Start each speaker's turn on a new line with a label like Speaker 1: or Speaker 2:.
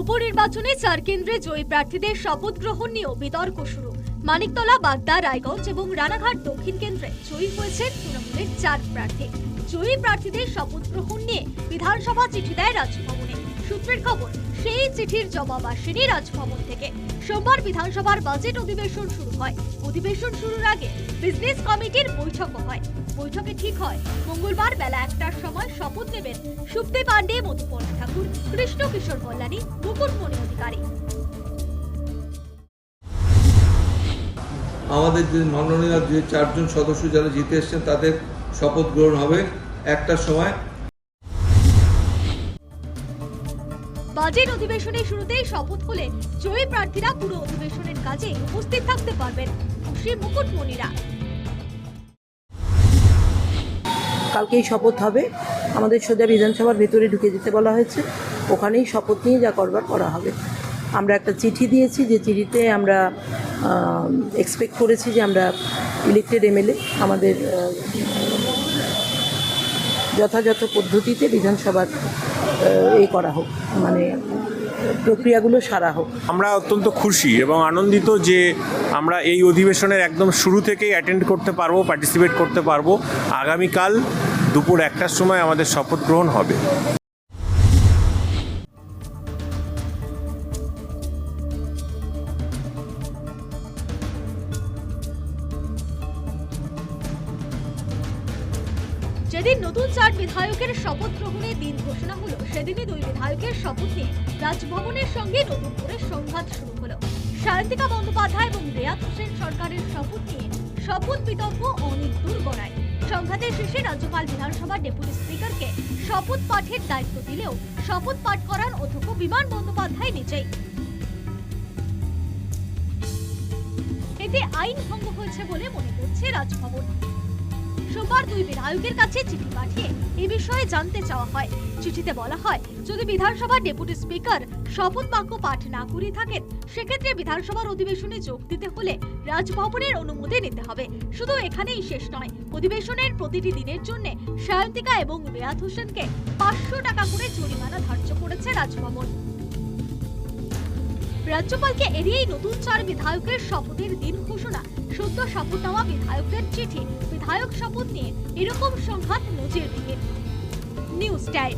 Speaker 1: উপনির্বাচনে চার কেন্দ্রে জয়ী প্রার্থীদের শপথ গ্রহণ নিয়েও বিতর্ক শুরু। মানিকতলা, বাগদা, রায়গঞ্জ এবং রানাঘাট দক্ষিণ কেন্দ্রে জয়ী হয়েছে তৃণমূলের চার প্রার্থী। জয়ী প্রার্থীদের শপথ গ্রহণ নিয়ে বিধানসভা চিঠি দেয় রাজভবনে সূত্রের খবর, সেই চিঠির জবাব আসেনি রাজভবন থেকে। সোমবার বিধানসভার বাজেট অধিবেশন শুরু হয়। অধিবেশন শুরুর আগে বিজনেস কমিটির বৈঠকও হয়। বৈঠকে ঠিক হয়, মঙ্গলবার বেলা একটার সময় শপথ নেবেন সুপ্তি পাণ্ডে মধুপর্ণা ঠাকুর, কৃষ্ণ কিশোর কল্যাণী মুকুটমণি অধিকারী।
Speaker 2: আমাদের যে মাননীয় যে চারজন সদস্য যারা জিতে এসছেন, তাদের শপথ গ্রহণ হবে একটার সময়।
Speaker 1: বাজেট অধিবেশনের শুরুতেই শপথ হলে জয়ী প্রার্থীরা পুরো অধিবেশনের কাজে উপস্থিত থাকতে পারবেন খুশি মুকুটমণিরা।
Speaker 3: কালকেই শপথ হবে। আমাদের সোজা বিধানসভার ভেতরে ঢুকে যেতে বলা হয়েছে। ওখানেই শপথ নিয়ে যা করবার করা হবে। আমরা একটা চিঠি দিয়েছি যে চিঠিতে আমরা এক্সপেক্ট করেছি যে আমরা ইলেক্টেড এমএলএ আমাদের যথাযথ পদ্ধতিতে বিধানসভার আহ, এ করা হোক মানে প্রক্রিয়াগুলো সারা হোক।
Speaker 4: আমরা অত্যন্ত খুশি এবং আনন্দিত যে আমরা এই অধিবেশনের একদম শুরু থেকেই অ্যাটেন্ড করতে পারব পার্টিসিপেট করতে পারব। আগামীকাল দুপুর একটার সময় আমাদের শপথ গ্রহণ হবে।
Speaker 1: যেদিন নতুন চার বিধায়কের শপথ গ্রহণের দিন ঘোষণা হলো, সেদিনই দুই বিধায়কের শপথ নিয়ে রাজভবনের সঙ্গে নতুন করে সংঘাত শুরু হলো। সায়ন্তিকা বন্দ্যোপাধ্যায় এবং রেয়াত হোসেন সরকারের শপথ নিয়ে শপথ বিতর্ক অনেক দূর গড়ায়। সংঘাতের শেষে রাজ্যপাল বিধানসভার ডেপুটি স্পিকারকে শপথ পাঠের দায়িত্ব দিলেও শপথ পাঠ করান অধ্যক্ষ বিমান বন্দ্যোপাধ্যায় নিজেই। এতে আইন ভঙ্গ হয়েছে বলে মনে করছে রাজভবন। সোমবার দুই বিধায়কের কাছে চিঠি পাঠিয়ে এ বিষয়ে জানতে চাওয়া হয়। চিঠিতে বলা হয়, যদি বিধানসভার ডেপুটি স্পিকার শপথ বাক্য পাঠ না করে থাকেন, সেক্ষেত্রে বিধানসভার অধিবেশনে যোগ দিতে হলে রাজভবনের অনুমতি নিতে হবে। শুধু এখানেই শেষ নয়, অধিবেশনের প্রতিটি দিনের জন্য সায়ন্তিকা এবং রেয়াত হোসেনকে পাঁচশো টাকা করে জরিমানা ধার্য করেছে রাজভবন। রাজ্যপালকে এড়িয়েই নতুন চার বিধায়কের শপথের দিন ঘোষণা সদ্য শপথ নেওয়া বিধায়কদের চিঠি। বিধায়ক শপথ নিয়ে এরকম সংঘাত নজিরবিহীন নিউজ টাইম।